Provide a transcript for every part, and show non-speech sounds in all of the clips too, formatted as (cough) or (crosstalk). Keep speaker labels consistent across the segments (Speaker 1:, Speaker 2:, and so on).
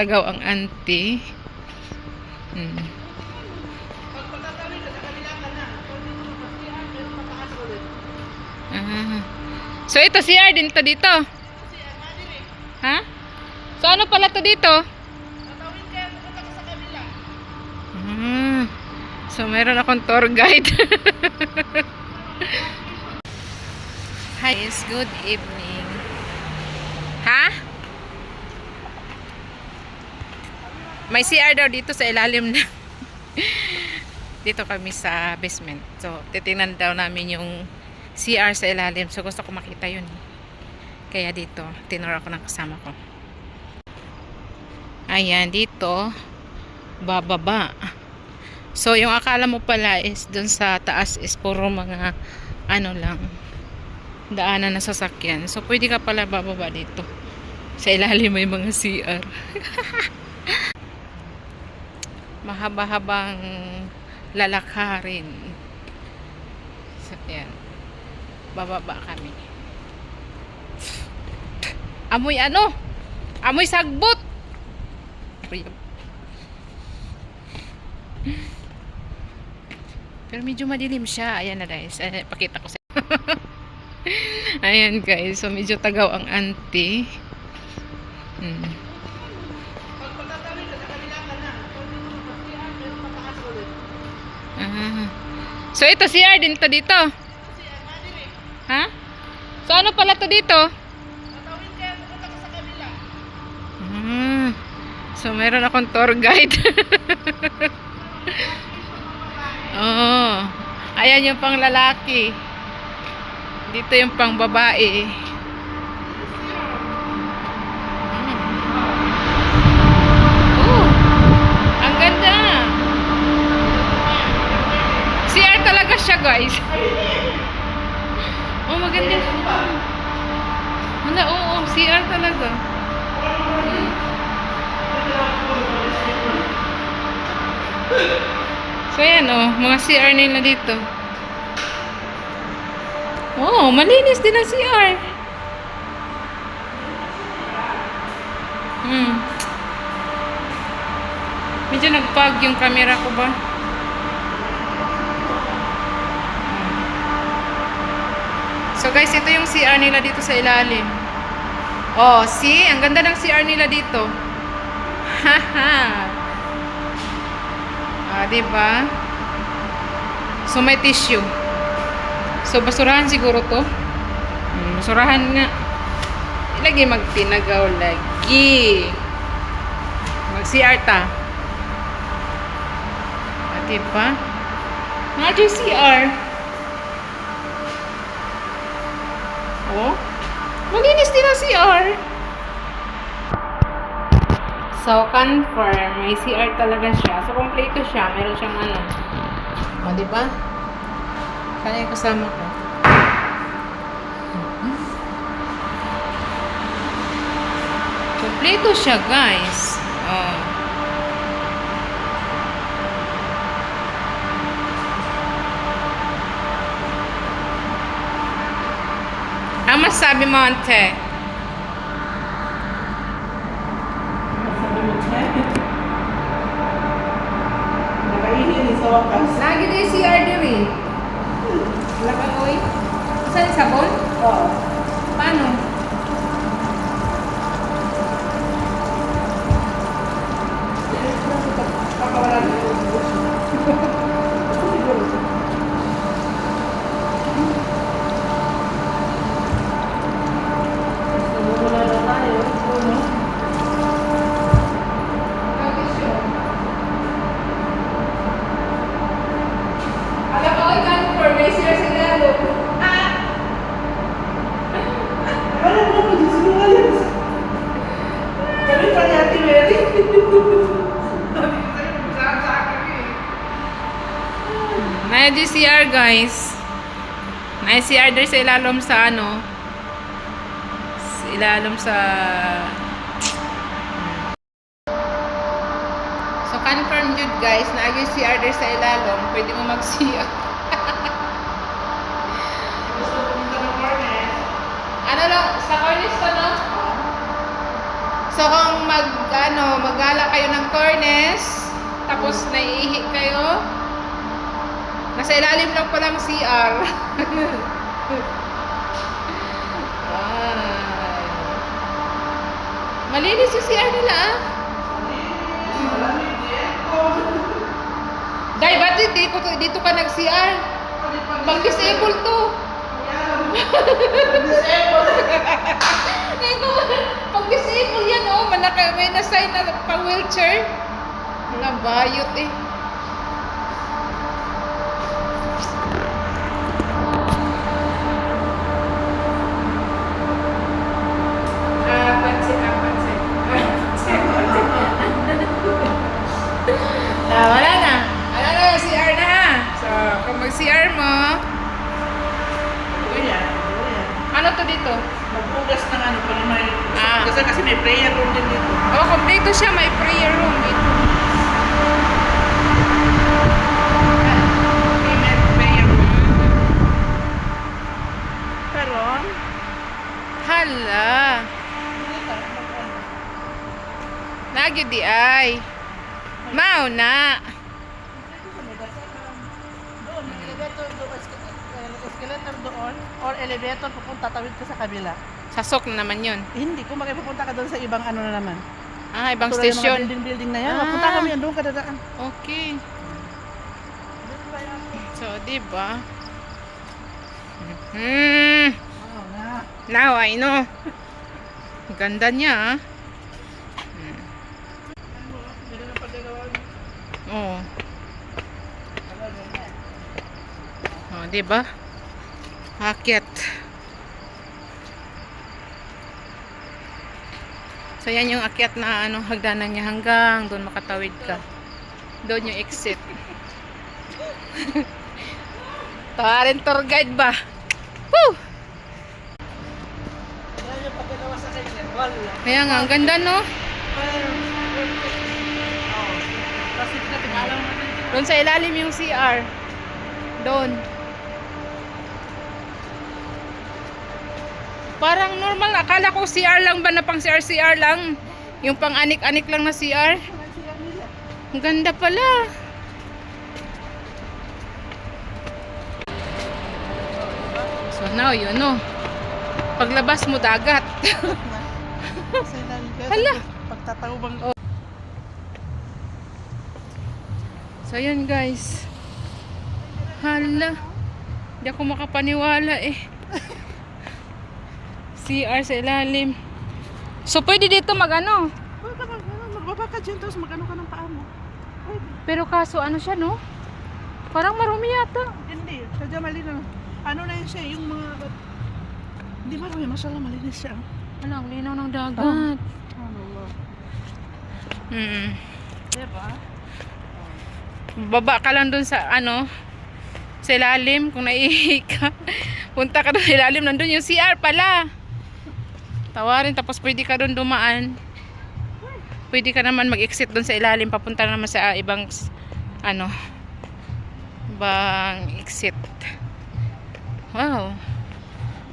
Speaker 1: Tagaw ang auntie. Hmm. Ah. So ito si din to dito. Ha? So ano pala to dito? Ah. So meron akong tour guide. (laughs) Hi, good evening. Ha? May CR daw dito sa ilalim na. (laughs) dito kami sa basement. So, titingnan daw namin yung CR sa ilalim. So, gusto ko makita yun. Kaya dito, tinuro ako ng kasama ko. Ayan, dito, bababa. So, yung akala mo pala is dun sa taas is puro mga ano lang, daanan na sasakyan. So, pwede ka pala bababa dito. Sa ilalim may mga CR. (laughs) Mahaba-habang lalakarin. So, yan. Bababa kami. Amoy ano? Amoy sagbot! Pero medyo madilim siya. Ayan na guys. Ayan, pakita ko sa (laughs) Ayan guys. So medyo tagaw ang auntie. Hmm. So ito si din to dito. Ha? So ano pala to dito? Ah. So meron akong tour guide. (laughs) Oo. Ayan yung pang lalaki. Dito yung pang babae. Oh, ang ganda. CR talaga siya, guys. Oh, maganda. Wala, oo, oh, CR talaga. So, yan, oh, mga CR nila dito. Oh, malinis din ang CR. Hmm. Medyo nagpag yung camera ko ba? So guys, ito yung CR nila dito sa ilalim. Oh, see? Ang ganda ng CR nila dito. Haha. ah, diba? So may tissue. So basurahan siguro to. Hmm, basurahan nga. Ilagay magtinagaw lagi. Mag CR ta. Ah? Nga dyan CR. Oh. Malinis din ang CR. So, confirm. May CR talaga siya. So, kompleto siya. Meron siyang ano. O, di ba? Kaya yung kasama ko. Mhm. Kompleto siya, guys. Oh. Ang masabi mo, ante?
Speaker 2: Nakainin sa wakas.
Speaker 1: Lagi din si Ardiri. Wala ka, oy. Saan yung sabon?
Speaker 2: Oo.
Speaker 1: Paano? May GCR guys. May CR there sa ilalom sa ano. Sa ilalom sa... So confirm yun guys na yung CR sa ilalom. Pwede mo mag-CR. (laughs) Ano lang, sa cornice to no? So kung mag ano, maggala kayo ng cornes, tapos naiihi kayo, nasa ilalim lang palang CR. Ay. Malinis yung CR nila ah. Dahil ba't dito, dito ka nag-CR? Pag-disable to.
Speaker 2: Disable. (laughs)
Speaker 1: Pag disable yan, oh, manaka, may na-sign na pang wheelchair. Nabayot eh. To dito?
Speaker 2: Magbugas ng ano pa may...
Speaker 1: Ah.
Speaker 2: Kasi, kasi may prayer room din dito.
Speaker 1: Oh, kompleto siya. May prayer room. Ito.
Speaker 2: Amen. Prayer room. Pero,
Speaker 1: Hala. Nagyo di ay. Mao na.
Speaker 2: Escalator doon, or elevator, pupunta, tawid ka sa kabila.
Speaker 1: Sasok na naman yun.
Speaker 2: Eh, hindi, kung makipupunta ka doon sa ibang ano na naman.
Speaker 1: Ah, ibang
Speaker 2: Tulad ng mga
Speaker 1: station.
Speaker 2: building-building na yan.
Speaker 1: Ah.
Speaker 2: Mapunta kami yan, doon ka dadaan.
Speaker 1: Okay. So, di ba? Hmm.
Speaker 2: Oo nga.
Speaker 1: Now I know. Ganda niya, ah. Oo.
Speaker 2: Ano, ganyan.
Speaker 1: Oh, di ba? Akit. So yan yung akyat na ano hagdanan niya hanggang doon makatawid ka. Doon yung exit. (laughs) Tawarin tour guide ba? Woo! Kaya nga, ang ganda no? Doon sa ilalim yung CR. Doon. Parang normal. Akala ko CR lang ba na pang CR-CR lang. Yung pang anik-anik lang na CR. Ang ganda pala. So now, yun no. Paglabas mo dagat. (laughs) Hala.
Speaker 2: Pagtatawbang
Speaker 1: So yun guys. Hala. Hindi ako makapaniwala eh. CR sa ilalim. So pwede dito mag ano.
Speaker 2: Huwag ka mag, ano, magbaba ka dyan, tapos magano ka ng paa mo. Pwede.
Speaker 1: Pero kaso ano siya no? Parang marumi yata.
Speaker 2: Hindi, sadya malino. Ano na yun siya, yung mga... Hindi marami, masala malinis siya.
Speaker 1: Wala, ang linaw ng dagat.
Speaker 2: Ano ba?
Speaker 1: Mm.
Speaker 2: Diba?
Speaker 1: Baba ka lang dun sa ano, sa ilalim kung naiihi ka. (laughs) Punta ka dun sa ilalim, nandun yung CR pala. Tawarin, tapos pwede ka dun dumaan. Pwede ka naman mag-exit dun sa ilalim, papunta naman sa ibang, s- ano, ibang exit. Wow.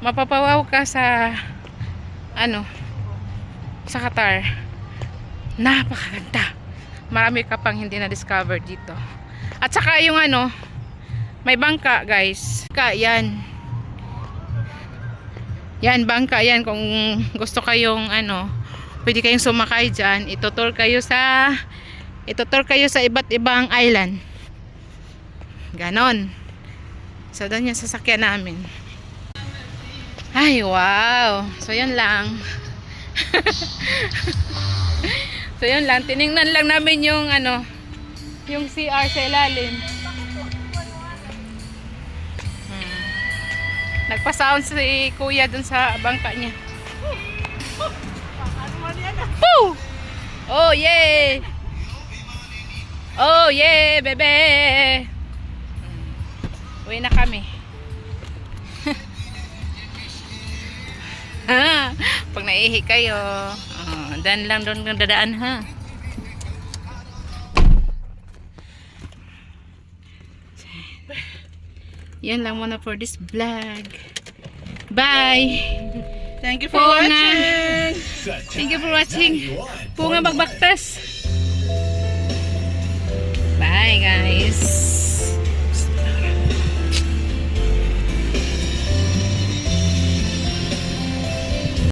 Speaker 1: Mapapawaw ka sa, ano, sa Qatar. Napakaganda marami ka pang hindi na-discover dito. At saka yung ano, may bangka guys. Ka, yan. Yan, bangka yan. Kung gusto kayong ano, pwede kayong sumakay dyan. Itutur kayo sa, itutur kayo sa iba't ibang island. Ganon. So, doon yung sasakyan namin. Ay, wow. So, yan lang. (laughs) So yun lang, tiningnan lang namin yung ano, yung CR sa ilalim. Nagpa-sound si kuya dun sa bangka niya.
Speaker 2: Ah?
Speaker 1: Oh yeah! Oh yeah, bebe! Uwi na kami. Ha, (laughs) Pag naihi kayo, oh, dan lang doon dadaan ha. Yan lang muna for this vlog. Bye!
Speaker 2: Thank you for
Speaker 1: Oo nga.
Speaker 2: watching.
Speaker 1: Thank you for watching. Punga Bagbaktas. Bye guys.